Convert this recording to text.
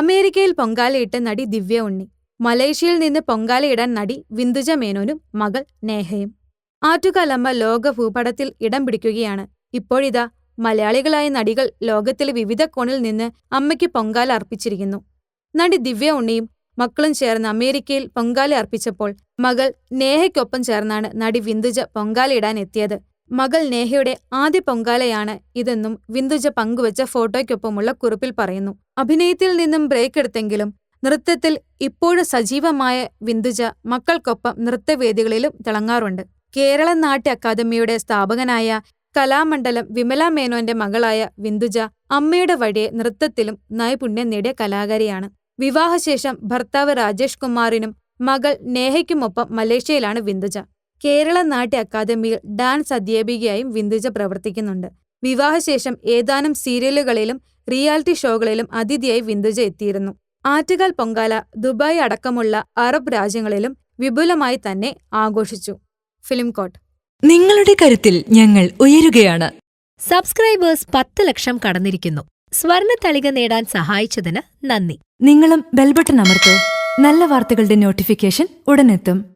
അമേരിക്കയിൽ പൊങ്കാലയിട്ട നടി ദിവ്യ ഉണ്ണി മലേഷ്യയിൽ നിന്ന് പൊങ്കാലയിടാൻ നടി വിന്ദുജ മേനോനും മകൾ നേഹയും. ആറ്റുകാലമ്മ ലോക ഭൂപടത്തിൽ ഇടം പിടിക്കുകയാണ്. ഇപ്പോഴിതാ മലയാളികളായ നടികൾ ലോകത്തിലെ വിവിധ കോണിൽ നിന്ന് അമ്മയ്ക്ക് പൊങ്കാല അർപ്പിച്ചിരിക്കുന്നു. നടി ദിവ്യ ഉണ്ണിയും മക്കളും ചേർന്ന് അമേരിക്കയിൽ പൊങ്കാല അർപ്പിച്ചപ്പോൾ മകൾ നേഹയ്ക്കൊപ്പം ചേർന്നാണ് നടി വിന്ദുജ പൊങ്കാലയിടാൻ എത്തിയത്. മകൾ നേഹയുടെ ആദ്യ പൊങ്കാലയാണ് ഇതെന്നും വിന്ദുജ പങ്കുവച്ച ഫോട്ടോയ്ക്കൊപ്പമുള്ള കുറിപ്പിൽ പറയുന്നു. അഭിനയത്തിൽ നിന്നും ബ്രേക്ക് എടുത്തെങ്കിലും നൃത്തത്തിൽ ഇപ്പോഴും സജീവമായ വിന്ദുജ മക്കൾക്കൊപ്പം നൃത്തവേദികളിലും തിളങ്ങാറുണ്ട്. കേരള നാട്യ അക്കാദമിയുടെ സ്ഥാപകനായ കലാമണ്ഡലം വിമല മേനോന്റെ മകളായ വിന്ദുജ അമ്മയുടെ വഴിയെ നൃത്തത്തിലും നൈപുണ്യം നേടിയ കലാകാരിയാണ്. വിവാഹശേഷം ഭർത്താവ് രാജേഷ് കുമാറിനും മകൾ നേഹയ്ക്കുമൊപ്പം മലേഷ്യയിലാണ് വിന്ദുജ. കേരള നാട്യ അക്കാദമിയിൽ ഡാൻസ് അധ്യാപികയായും വിന്ദുജ പ്രവർത്തിക്കുന്നുണ്ട്. വിവാഹശേഷം ഏതാനും സീരിയലുകളിലും റിയാലിറ്റി ഷോകളിലും അതിഥിയായി വിന്ദുജ എത്തിയിരുന്നു. ആറ്റുകാൽ പൊങ്കാല ദുബായ് അടക്കമുള്ള അറബ് രാജ്യങ്ങളിലും വിപുലമായി തന്നെ ആഘോഷിച്ചു. ഫിലിം കോട്ട് നിങ്ങളുടെ കരുത്തിൽ ഞങ്ങൾ ഉയരുകയാണ്. സബ്സ്ക്രൈബേഴ്സ് പത്ത് ലക്ഷം കടന്നിരിക്കുന്നു. സ്വർണ തളിക നേടാൻ സഹായിച്ചതിന് നന്ദി. നിങ്ങളും ബെൽബട്ടൺ അമർത്തോ. നല്ല വാർത്തകളുടെ നോട്ടിഫിക്കേഷൻ ഉടനെത്തും.